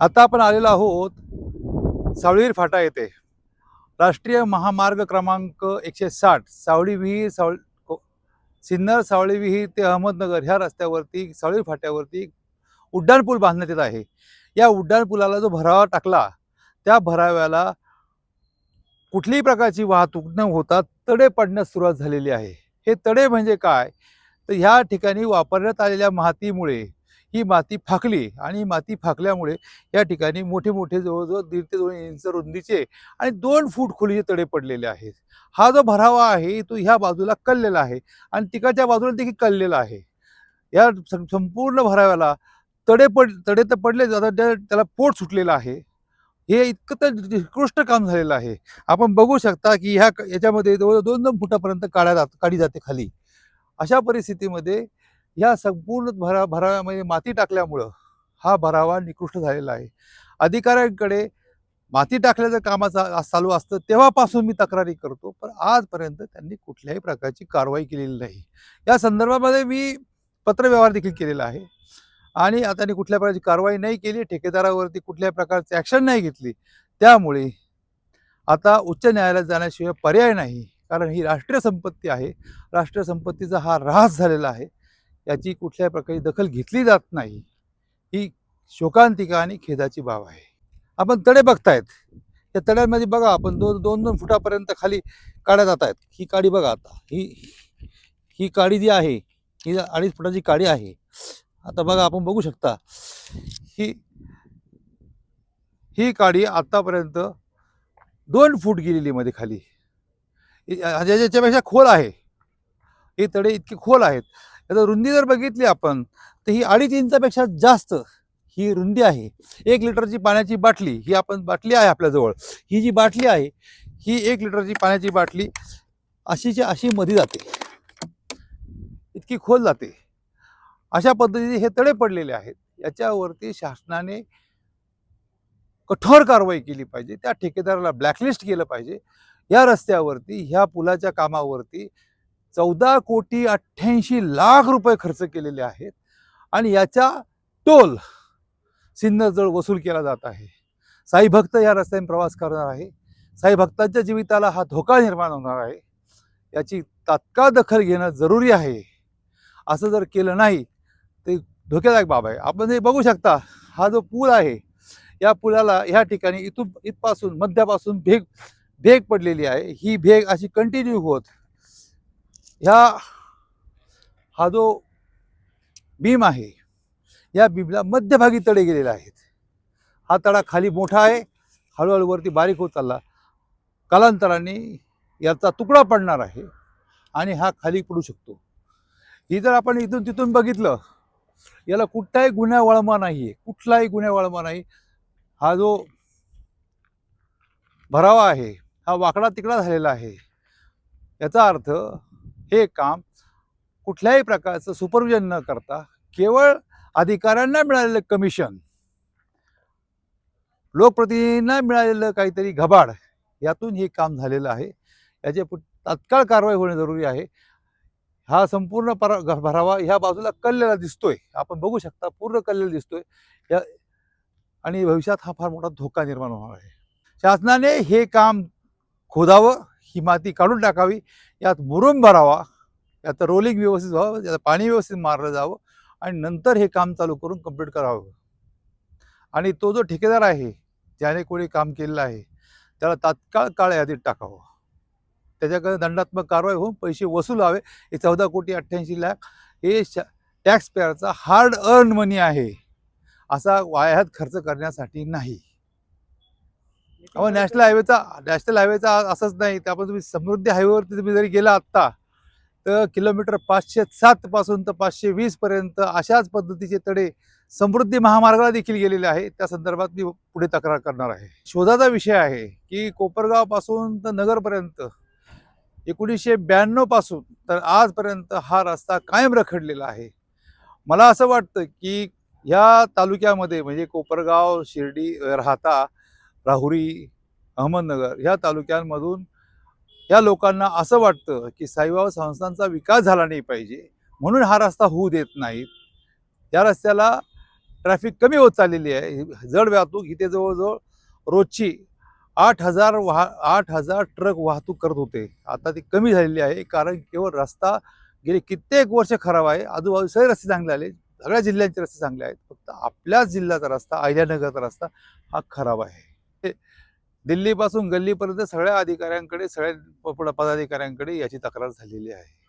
आता आपण आलेलो आहोत सावळीर फाटा येथे. राष्ट्रीय महामार्ग क्रमांक एकशे साठ सावळी विहीर सावळ को- सिन्नर सावळी विहीर ते अहमदनगर ह्या रस्त्यावरती सावळी फाट्यावरती उड्डाणपूल बांधण्यात येत आहे. या उड्डाणपुलाला जो भरावा टाकला त्या भराव्याला कुठल्याही प्रकारची वाहतूक न होता तडे पडण्यास सुरुवात झालेली आहे. हे तडे म्हणजे काय? तर ह्या ठिकाणी वापरण्यात आलेल्या मातीमुळे ही माती फाकली आणि माती फाकल्यामुळे या ठिकाणी मोठे मोठे जवळजवळ दीड ते दोन इंच रुंदीचे आणि दोन फूट खोलीचे तडे पडलेले आहेत. हा जो भरावा आहे तो ह्या बाजूला कललेला आहे आणि तिकडच्या बाजूला देखील कललेला आहे. या सं- संपूर्ण भराव्याला तडे पड तडे तर पडले जातात त्याला पोट सुटलेलं आहे. हे इतकं तर निकृष्ट काम झालेलं आहे. आपण बघू शकता की ह्या याच्यामध्ये जवळ दोन दोन फुटापर्यंत काढा जात काढी जाते खाली. अशा परिस्थितीमध्ये ह्या संपूर्ण भरा भराव्यामध्ये माती टाकल्यामुळं हा भरावा निकृष्ट झालेला आहे. अधिकाऱ्यांकडे माती टाकल्याचं कामाचा चालू असतं तेव्हापासून मी तक्रारी करतो पण आजपर्यंत त्यांनी कुठल्याही प्रकारची कारवाई केलेली नाही. या संदर्भामध्ये मी पत्रव्यवहार देखील केलेला आहे आणि आता त्यांनी कुठल्या प्रकारची कारवाई नाही केली ठेकेदारावरती कुठल्याही प्रकारची ॲक्शन नाही घेतली त्यामुळे आता उच्च न्यायालयात जाण्याशिवाय पर्याय नाही. कारण ही राष्ट्रीय संपत्ती आहे. राष्ट्रीय संपत्तीचा हा ऱ्हास झालेला आहे. याची कुठल्या प्रकारची दखल घेतली जात नाही. ही शोकांतिका आणि खेदाची बाब आहे. आपण तडे बघतायत. या तड्यांमध्ये बघा आपण दोन दोन दोन फुटापर्यंत खाली काढ्या जात आहेत ही काडी बघा आता. ही ही काडी जी आहे ही अडीच फुटाची काडी आहे. आता बघा आपण बघू शकता. ही ही काडी आत्तापर्यंत दोन फूट गेलेली मध्ये खाली. याच्यापेक्षा खोल आहे. हे तडे इतके खोल आहेत. आता रुंदी जर बघितली आपण तर ही अडीच इंचापेक्षा जास्त ही रुंदी आहे. एक लिटरची पाण्याची बाटली ही आपण बाटली आहे आपल्याजवळ ही जी बाटली आहे ही एक लिटरची पाण्याची बाटली अशीची अशी मध्ये जाते. इतकी खोल जाते. अशा पद्धतीने हे तडे पडलेले आहेत. याच्यावरती शासनाने कठोर कारवाई केली पाहिजे. त्या ठेकेदाराला ब्लॅकलिस्ट केलं पाहिजे. या रस्त्यावरती ह्या पुलाच्या कामावरती चौदा कोटी अठ्ठ्याऐंशी लाख रुपये खर्च केलेले आहेत. आणि याचा टोल सिन्नरजवळ वसूल केला जात आहे. साई भक्त या रस्त्याने प्रवास करणार आहे. साई भक्तांच्या जीविताला हा धोका निर्माण होणार आहे. याची तात्काळ दखल घेणं जरुरी आहे. असं जर केलं नाही ते धोकेदायक बाब आहे. आपण हे बघू शकता हा जो पूल आहे या पुलाला ह्या ठिकाणी इथून इथपासून मध्यापासून भेग भेग पडलेली आहे. ही भेग अशी कंटिन्यू होत. ह्या हा जो बीम आहे या बीमला मध्यभागी तडे गेलेले आहेत. हा तडा खाली मोठा आहे हळूहळू वरती बारीक होत चालला. कालांतराने याचा तुकडा पडणार आहे आणि हा खाली पडू शकतो. ही जर आपण इथून तिथून बघितलं याला कुठलाही गुन्हा वळमा नाही आहे कुठलाही गुन्हा वळमा नाही. हा जो भरावा आहे हा वाकडा तिकडा झालेला आहे. याचा अर्थ हे काम कुठल्याही प्रकारचं सुपरविजन न करता केवळ अधिकाऱ्यांना मिळालेलं कमिशन लोकप्रतिनिधींना मिळालेलं काहीतरी घबाड यातून हे काम झालेलं आहे. याचे तात्काळ कारवाई होणे जरुरी आहे. हा संपूर्ण परा घ- भरावा ह्या बाजूला कललेला दिसतोय. आपण बघू शकता पूर्ण कललेला दिसतोय. या आणि भविष्यात हा फार मोठा धोका निर्माण होणार आहे. शासनाने हे काम खोदावं. ही माती काढून टाकावी यात मुरुम भरावा यात रोलिंग व्यवस्थित व्हावं यात पाणी व्यवस्थित मारलं जावं आणि नंतर हे काम चालू करून कंप्लीट करावं. आणि तो जो ठेकेदार आहे ज्याने कोणी काम केलेलं आहे त्याला तात्काळ काळ्या यादीत टाकावं. त्याच्याकडे दंडात्मक कारवाई होऊन पैसे वसूलावे हे चौदा कोटी अठ्ठ्याऐंशी लाख हे टॅक्स पेअरचा हार्ड अर्न मनी आहे. असा वायात खर्च करण्यासाठी नाही. अहो नॅशनल हायवेचा नॅशनल हायवेचा असंच नाही. त्यापासून तुम्ही समृद्धी हायवेवरती तुम्ही जरी गेला आत्ता तर किलोमीटर पाचशे सात पासून तर पाचशे वीस पर्यंत अशाच पद्धतीचे तडे समृद्धी महामार्गाला देखील गेलेले आहे त्या संदर्भात मी पुढे तक्रार करणार आहे. शोधाचा विषय आहे की कोपरगावपासून तर नगरपर्यंत एकोणीसशे ब्याण्णवपासून तर आजपर्यंत हा रस्ता कायम रखडलेला आहे. मला असं वाटतं की ह्या तालुक्यामध्ये म्हणजे कोपरगाव शिर्डी राहता राहुरी अहमदनगर ह्या तालुक्यांमधून या लोकांना असं वाटतं की साईबाबा संस्थांचा विकास झाला नाही पाहिजे. म्हणून हा रस्ता होऊ देत नाहीत या रस्त्याला ट्रॅफिक कमी होत चाललेली आहे. जड वाहतूक इथे जवळजवळ रोजची आठ हजार वाह आठ हजार ट्रक वाहतूक करत होते. आता ती कमी झालेली आहे कारण केवळ रस्ता गेले कित्येक वर्ष खराब आहे. आजूबाजू सगळे रस्ते चांगले आले. सगळ्या जिल्ह्यांचे रस्ते चांगले आहेत. फक्त आपल्याच जिल्ह्याचा रस्ता अहिल्यानगरचा रस्ता हा खराब आहे. दिल्लीपासून गल्लीपर्यंत सगळ्या अधिकाऱ्यांकडे सगळ्या प- पदाधिकाऱ्यांकडे याची तक्रार झालेली आहे.